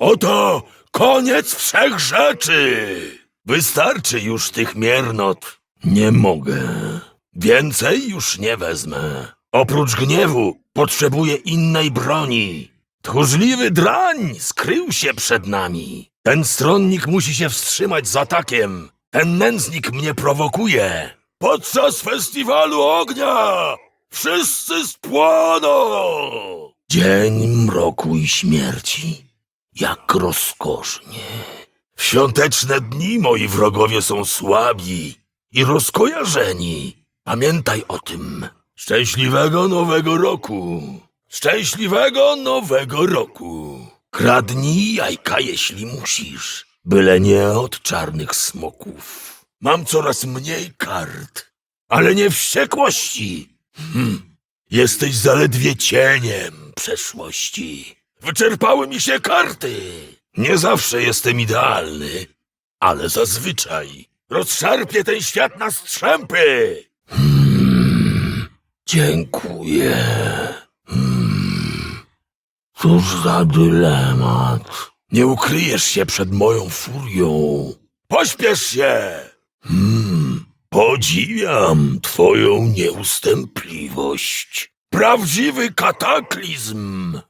Oto koniec wszech rzeczy! Wystarczy już tych miernot. Nie mogę. Więcej już nie wezmę. Oprócz gniewu potrzebuję innej broni. Tchórzliwy drań skrył się przed nami. Ten stronnik musi się wstrzymać z atakiem. Ten nędznik mnie prowokuje. Podczas festiwalu ognia wszyscy spłoną! Dzień mroku i śmierci. Jak rozkosznie. W świąteczne dni moi wrogowie są słabi i rozkojarzeni. Pamiętaj o tym. Szczęśliwego nowego roku. Szczęśliwego nowego roku. Kradnij jajka, jeśli musisz. Byle nie od czarnych smoków. Mam coraz mniej kart, ale nie wściekłości. Hm. Jesteś zaledwie cieniem przeszłości. Wyczerpały mi się karty. Nie zawsze jestem idealny, ale zazwyczaj rozszarpię ten świat na strzępy. Hmm, dziękuję. Hmm, cóż za dylemat. Nie ukryjesz się przed moją furią. Pośpiesz się. Hmm, podziwiam twoją nieustępliwość. Prawdziwy kataklizm.